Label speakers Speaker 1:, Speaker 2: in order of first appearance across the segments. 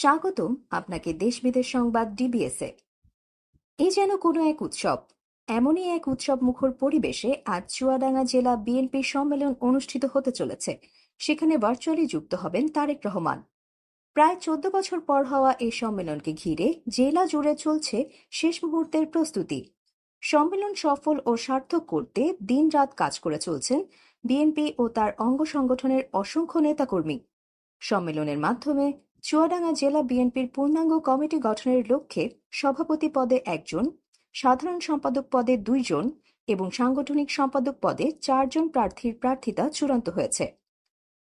Speaker 1: স্বাগতম আপনাকে দেশ বিদেশ সংবাদ ডিবিএসে এই যেন কোনো এক উৎসব, এমনই এক উৎসব মুখর পরিবেশে আজ চুয়াডাঙ্গা জেলা বিএনপির সম্মেলন অনুষ্ঠিত হতে চলেছে, সেখানে ভার্চুয়ালি যুক্ত হবেন তারেক রহমান। প্রায় চোদ্দ বছর পর হওয়া এই সম্মেলনকে ঘিরে জেলা জুড়ে চলছে শেষ মুহূর্তের প্রস্তুতি। সম্মেলন সফল ও সার্থক করতে দিনরাত কাজ করে চলছেন বিএনপি ও তার অঙ্গ সংগঠনের অসংখ্য নেতাকর্মী। সম্মেলনের মাধ্যমে চুয়াডাঙ্গা জেলা বিএনপির পূর্ণাঙ্গ কমিটি গঠনের লক্ষ্যে সভাপতি পদে একজন, সাধারণ সম্পাদক পদে দুইজন এবং সাংগঠনিক সম্পাদক পদে চারজন প্রার্থীর প্রার্থিতা চূড়ান্ত হয়েছে।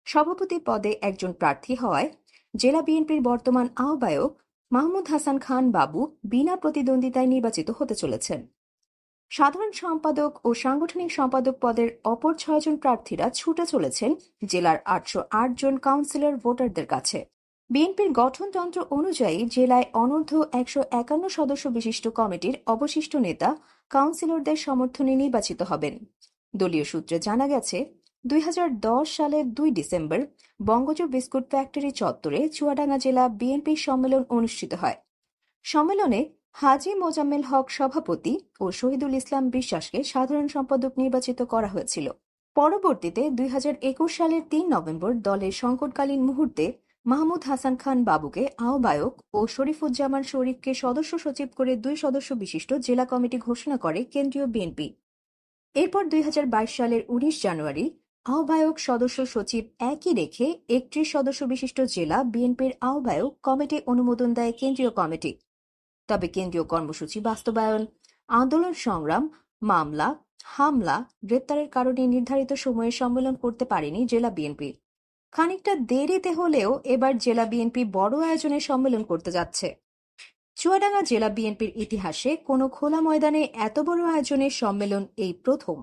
Speaker 1: সভাপতি পদে একজন প্রার্থী হওয়ায় জেলা বিএনপির বর্তমান আহ্বায়ক মাহমুদ হাসান খান বাবু বিনা প্রতিদ্বন্দ্বিতায় নির্বাচিত হতে চলেছেন। সাধারণ সম্পাদক ও সাংগঠনিক সম্পাদক পদের অপর ছয়জন প্রার্থীরা ছুটে চলেছেন জেলার আটশো আট জন কাউন্সিলর ভোটারদের কাছে। বিএনপির গঠনতন্ত্র অনুযায়ী জেলায় অনূর্ধ্ব একশো একান্ন সদস্য বিশিষ্ট কমিটির অবশিষ্ট নেতা কাউন্সিলরদের সমর্থনে নির্বাচিত হবেন। দলীয় সূত্রে জানা গেছে, দুই হাজার দশ সালের দুই ডিসেম্বর বঙ্গজ বিস্কুট ফ্যাক্টরি চত্বরে চুয়াডাঙ্গা জেলা বিএনপির সম্মেলন অনুষ্ঠিত হয়। সম্মেলনে হাজি মোজাম্মেল হক সভাপতি ও শহীদুল ইসলাম বিশ্বাসকে সাধারণ সম্পাদক নির্বাচিত করা হয়েছিল। পরবর্তীতে দুই হাজার একুশ সালের তিন নভেম্বর দলের সংকটকালীন মুহূর্তে মাহমুদ হাসান খান বাবুকে আহ্বায়ক ও শরীফুজ্জামান শরীফকে সদস্য সচিব করে দুই সদস্য বিশিষ্ট জেলা কমিটি ঘোষণা করে কেন্দ্রীয় বিএনপি। এরপর দুই হাজার বাইশ সালের উনিশ জানুয়ারি আহ্বায়ক সদস্য সচিব একই রেখে একত্রিশ সদস্য বিশিষ্ট জেলা বিএনপির আহ্বায়ক কমিটি অনুমোদন দেয় কেন্দ্রীয় কমিটি। তবে কেন্দ্রীয় কর্মসূচি বাস্তবায়ন, আন্দোলন সংগ্রাম, মামলা, হামলা, গ্রেপ্তারের কারণে নির্ধারিত সময়ে সম্মেলন করতে পারেনি জেলা বিএনপি। খানিকটা দেরিতে হলেও এবার জেলা বিএনপি বড় আয়োজনে সম্মেলন করতে যাচ্ছে। চুয়াডাঙ্গা জেলা বিএনপির ইতিহাসে কোনো খোলা ময়দানে এত বড় আয়োজনের সম্মেলন এই প্রথম।